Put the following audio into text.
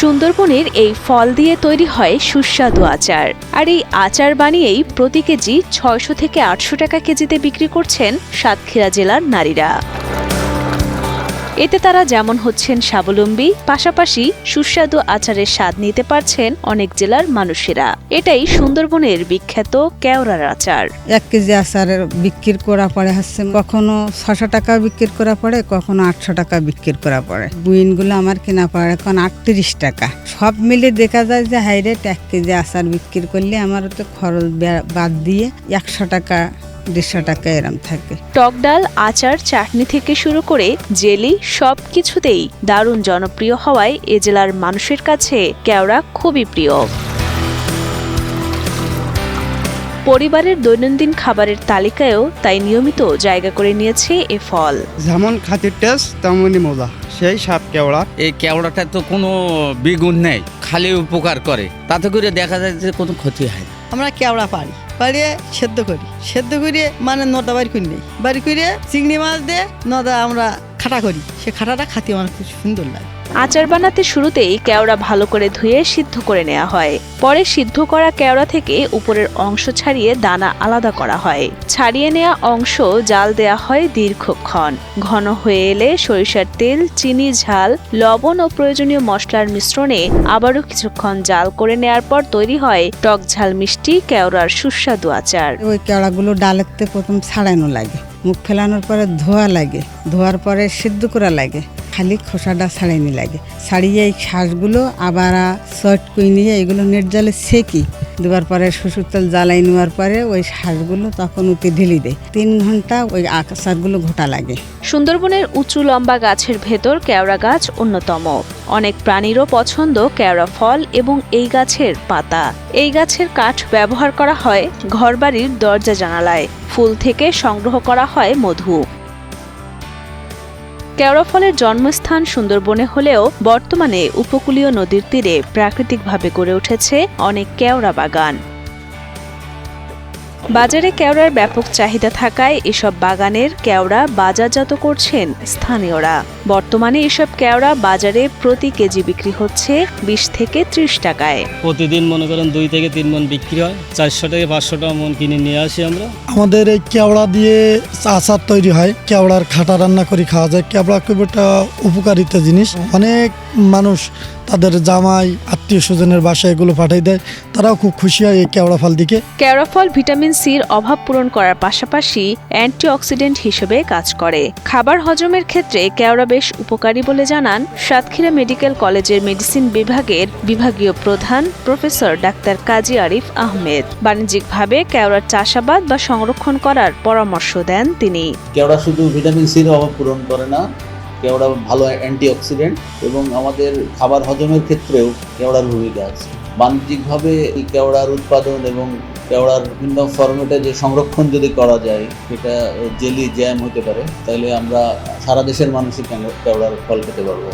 সুন্দরবনের এই ফল দিয়ে তৈরি হয় সুস্বাদু আচার। আর এই আচার বানিয়েই প্রতি কেজি ছয়শো থেকে আটশো টাকা কেজিতে বিক্রি করছেন সাতক্ষীরা জেলার নারীরা। এতে তারা যেমন হচ্ছেন স্বাবলম্বী, পাশাপাশি সুস্বাদু আচারের স্বাদ নিতে পারছেন অনেক জেলার মানুষেরা। এটাই সুন্দরবনের বিখ্যাত কেওড়ার আচার। এক কেজি আচারের বিক্রি করা পড়ে হচ্ছে, কখনো ছশো টাকা বিক্রি করা পড়ে, কখনো আটশো টাকা বিক্রি করা পড়ে। বুইনগুলো আমার কেনা পড়ে এখন আটত্রিশ টাকা। সব মিলে দেখা যায় যে হাই রেট এক কেজি আচার বিক্রি করলে আমার তো খরচ বাদ দিয়ে একশো টাকা দেড়শো টাকা এরম থাকে। টক ডাল আচার চাটনি থেকে শুরু করে জেলি সব কিছুতেই দারুণ জনপ্রিয় হওয়ায় এ জেলার মানুষের কাছে কেওড়া খুবই প্রিয়। পরিবারের দৈনন্দিন খাবারের তালিকায়ও তাই নিয়মিত জায়গা করে নিয়েছে এ ফল। যেমন খাতির টেস্ট তেমনই মজা সেই সাপ কেওড়া। এই কেওড়াটা তো কোনো বিগুণ নেই খালি উপকার করে। তাতে করে দেখা যায় যে কোনো ক্ষতি হয় না। আমরা কেওড়া পাড়ি পাড়িয়ে সেদ্ধ করি। সেদ্ধ করিয়ে মানে নদা বাড়ি করি নেই। বাড়ি করিয়ে চিংড়ি মাছ দিয়ে নদা আমরা খাটা করি। সে খাটাটা খাতে আমার খুব সুন্দর লাগে। আচার বানাতে শুরুতেই কেওড়া ভালো করে ধুয়ে সিদ্ধ করে নেওয়া হয়। পরে সিদ্ধ করা কেওড়া থেকে উপরের অংশ ছাড়িয়ে দানা আলাদা করা হয়। ছাড়িয়ে নেওয়া অংশ জাল দেয়া হয় দীর্ঘক্ষণ। ঘন হয়ে এলে সরিষার তেল, চিনি, ঝাল, লবণ ও প্রয়োজনীয় মশলার মিশ্রণে আবারও কিছুক্ষণ জাল করে নেয়ার পর তৈরি হয় টক ঝাল মিষ্টি কেওড়ার সুস্বাদু আচার। ওই কেওড়াগুলো ডালেতে প্রথম ছাড়ানো লাগে। মুখ ফেলানোর পরে ধোয়া লাগে। ধোয়ার পরে সিদ্ধ করা লাগে। খালি খোসাটা ছাড়াইনি লাগে। ছাড়িয়ে এই শ্বাসগুলো আবার সট করে নিয়ে এগুলো নেট জলে সেকি। দেওয়ার পরে শ্বশুর তেল জ্বালাই নেওয়ার পরে ওই শ্বাসগুলো তখন উঠে ঢেলি দেয়। তিন ঘণ্টা ওই আচারগুলো ঘোটা লাগে। সুন্দরবনের উঁচু লম্বা গাছের ভেতর কেওড়া গাছ অন্যতম। অনেক প্রাণীরও পছন্দ কেওড়া ফল এবং এই গাছের পাতা। এই গাছের কাঠ ব্যবহার করা হয় ঘরবাড়ির দরজা জানালায়। ফুল থেকে সংগ্রহ করা হয় মধু। কেওড়া ফলের জন্মস্থান সুন্দরবনে হলেও বর্তমানে উপকূলীয় নদীর তীরে প্রাকৃতিকভাবে গড়ে উঠেছে অনেক কেওড়া বাগান। বাজারে কেওড়ার ব্যাপক চাহিদা থাকায় এসব বাগানের কেওড়া বাজারজাত করছেন স্থানীয়রা। বর্তমানে এসব কেওড়া বাজারে প্রতি কেজি বিক্রি হচ্ছে বিশ থেকে ত্রিশ টাকায়। প্রতিদিন মনে করেন দুই থেকে তিন মন বিক্রি হয়। চারশো থেকে পাঁচশো টাকা মন কিনে নিয়ে আসি আমরা। আমাদের এই কেওড়া দিয়ে আচার তৈরি হয়। কেওড়ার খাটা রান্না করে খাওয়া যায়। কেওড়া খুব একটা উপকারিতা জিনিস। অনেক মানুষ তাদের জামাই আত্মীয় স্বজনের বাসায় এগুলো পাঠিয়ে দেয়। তারাও খুব খুশি হয় এই কেওড়া ফল দিকে। কেওড়া ফল ভিটামিন সির অভাব পূরণ করার পাশাপাশি অ্যান্টিঅক্সিডেন্ট হিসেবে কাজ করে। খাবার হজমের ক্ষেত্রে কেওড়া বেশ উপকারী বলে জানান সাতক্ষীরা মেডিকেল কলেজের মেডিসিন বিভাগের বিভাগীয় প্রধান প্রফেসর ডাক্তার কাজী আরিফ আহমেদ। বাণিজ্যিকভাবে কেওড়ার চাষাবাদ বা সংরক্ষণ করার পরামর্শ দেন তিনি। কেওড়া শুধু ভিটামিন সির অভাব পূরণ করে না, কেওড়া ভালো অ্যান্টিঅক্সিডেন্ট এবং আমাদের খাবার হজমের ক্ষেত্রেও কেওড়ার ভূমিকা আছে। বাণিজ্যিকভাবে এই কেওড়ার উৎপাদন এবং কেওড়ার বিভিন্ন ফরম্যাটে যে সংরক্ষণ যদি করা যায়, সেটা জেলি জ্যাম হতে পারে, তাহলে আমরা সারা দেশের মানুষই কেন কেওড়ার ফল খেতে পারব।